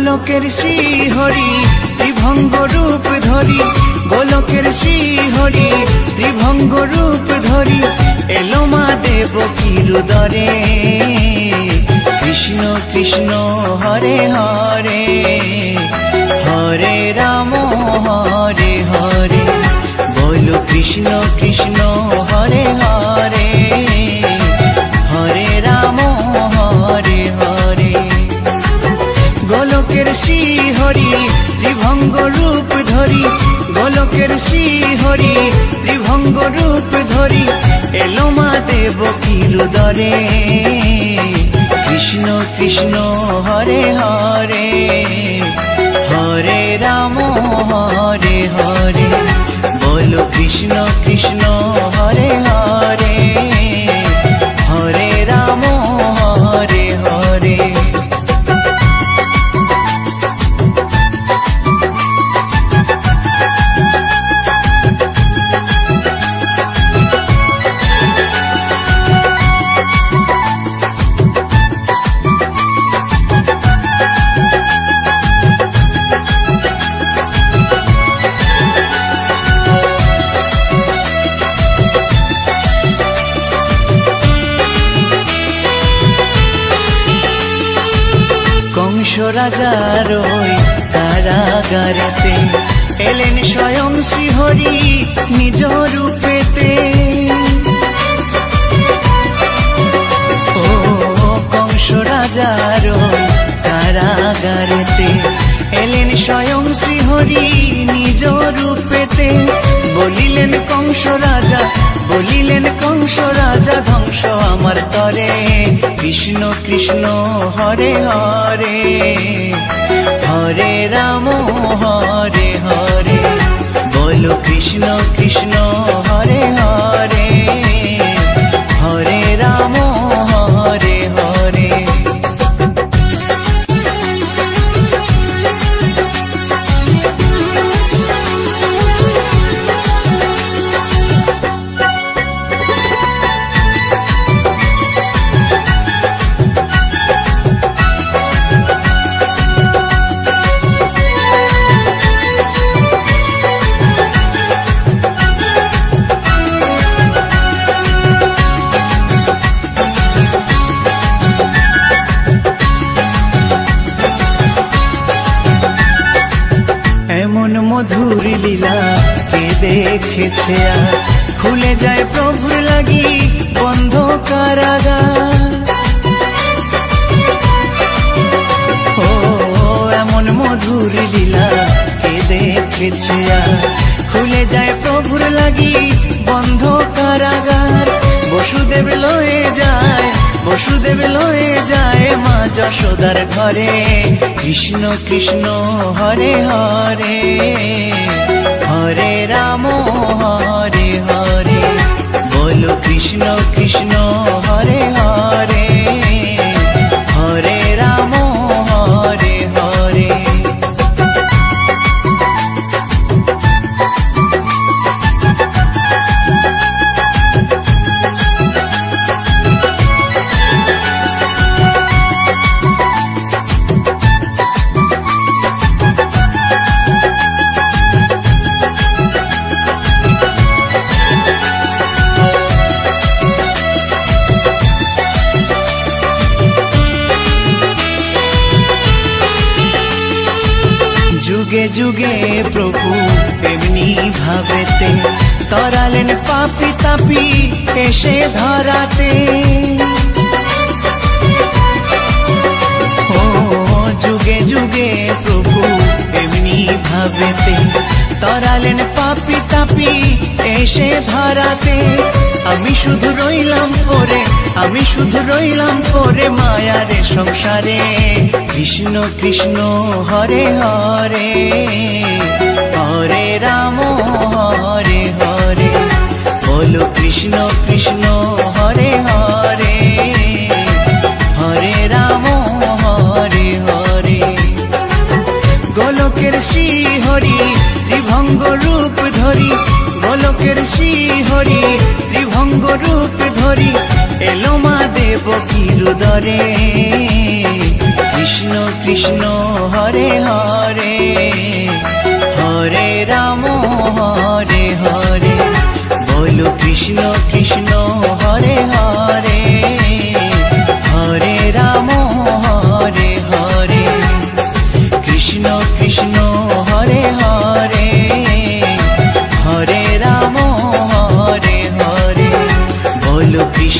গোলকের শ্রী হরি ত্রিভঙ্গ রূপ ধরি। গোলকের শ্রী হরি ত্রিভঙ্গ রূপ ধরি। এলো মা দেব কিরুদরে কৃষ্ণ কৃষ্ণ হরে হরে হরে রাম হরে হরে। বলো কৃষ্ণ কৃষ্ণ হরে হরে। হরি ত্রিভঙ্গ রূপ ধরি, গোলকের শ্রী হরি ত্রিভঙ্গ রূপ ধরি, এলো মা দেব কিরুদরে। কৃষ্ণ কৃষ্ণ, হরে হরে হরে রাম, হরে হরে, বলো কৃষ্ণ কৃষ্ণ হরে হরে হরে। ওই কারাগারেতে এলেন স্বয়ং শ্রীহরি নিজ রূপেতে। ও কংস রাজার ওই কারাগারেতে এলেন স্বয়ং শ্রীহরি নিজ রূপেতে। বলিলেন কংস রাজা, বলিলেন কংস রাজা, ধ্বংস আমার তরে। কৃষ্ণ কৃষ্ণ, হরে হরে। হরে রাম, হরে হরে। বলো কৃষ্ণ কৃষ্ণ বসুদেব লয়ে যায় মা যশোদার ঘরে। কৃষ্ণ কৃষ্ণ, হরে হরে হরে রাম, হরে হরে। বলো কৃষ্ণ কৃষ্ণ যুগে যুগে প্রভু এমনি ভাবেতে তরালেন পাপি তাপি এসে ধরাতে। ও, যুগে যুগে প্রভু এমনি ভাবেতে তরালেন পাপি তাপি, এসে ধরাতে। আমি শুধু রইলাম পরে, আমি শুধু রইলাম পরে মায়ারে সংসারে। কৃষ্ণ কৃষ্ণ, হরে হরে হরে রাম, হরে হরে। বলো কৃষ্ণ কৃষ্ণ ত্রিভঙ্গ রূপ ধরি, গোলকের শ্রী হরি ত্রিভঙ্গ রূপ ধরি, এলো মা দেব কিরুদরে। কৃষ্ণ কৃষ্ণ, হরে হরে হরে রাম, হরে হরে, বলো কৃষ্ণ কৃষ্ণ, হরে হরে।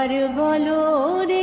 একবার বলো রে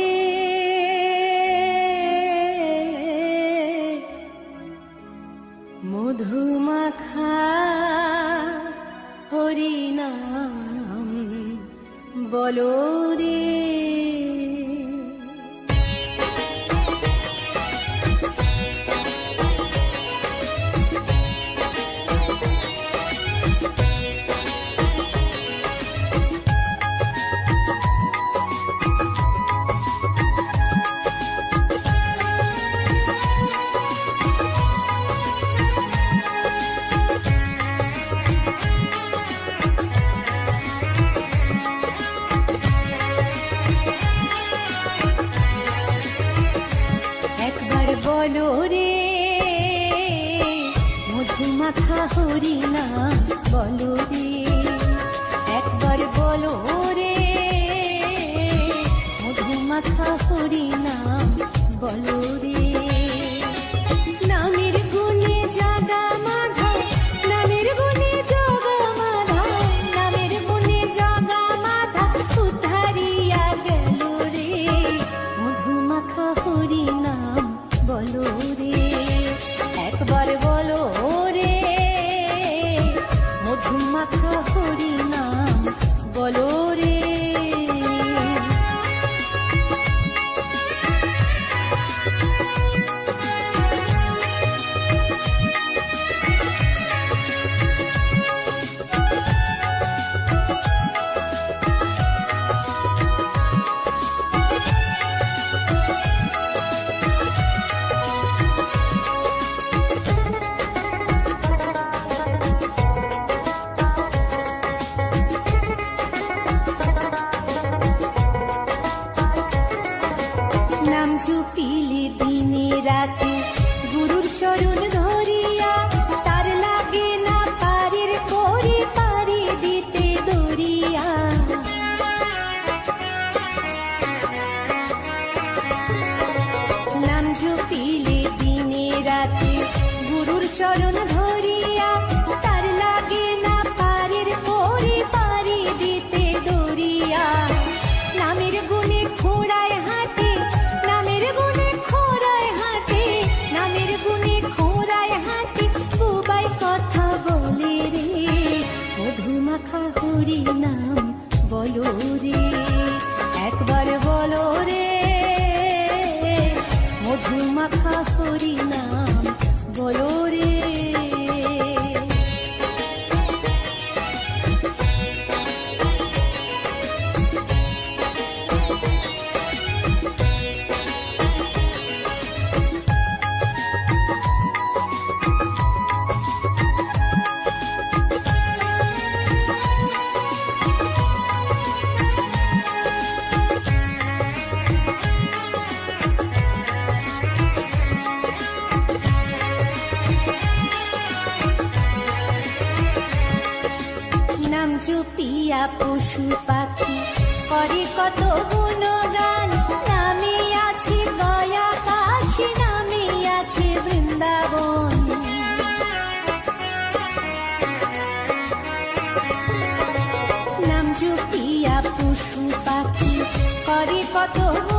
কত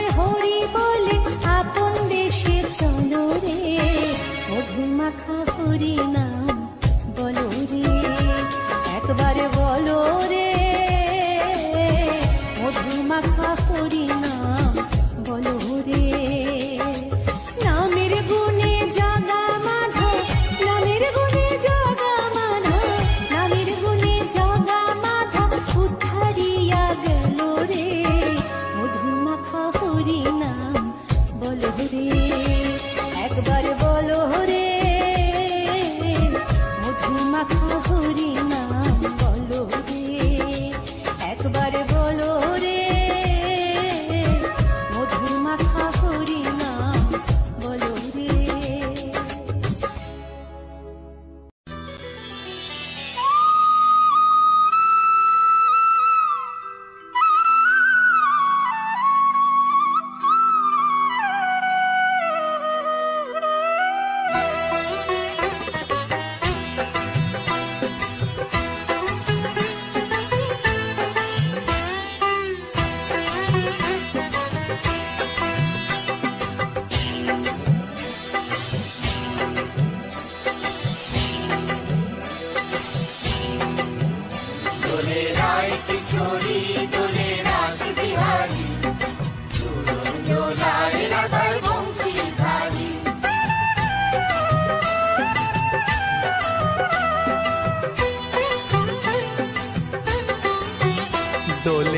হয় হরি বলে আপন দেশে চলো রে। মধুমাখা হরি নাম।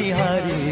बिहारी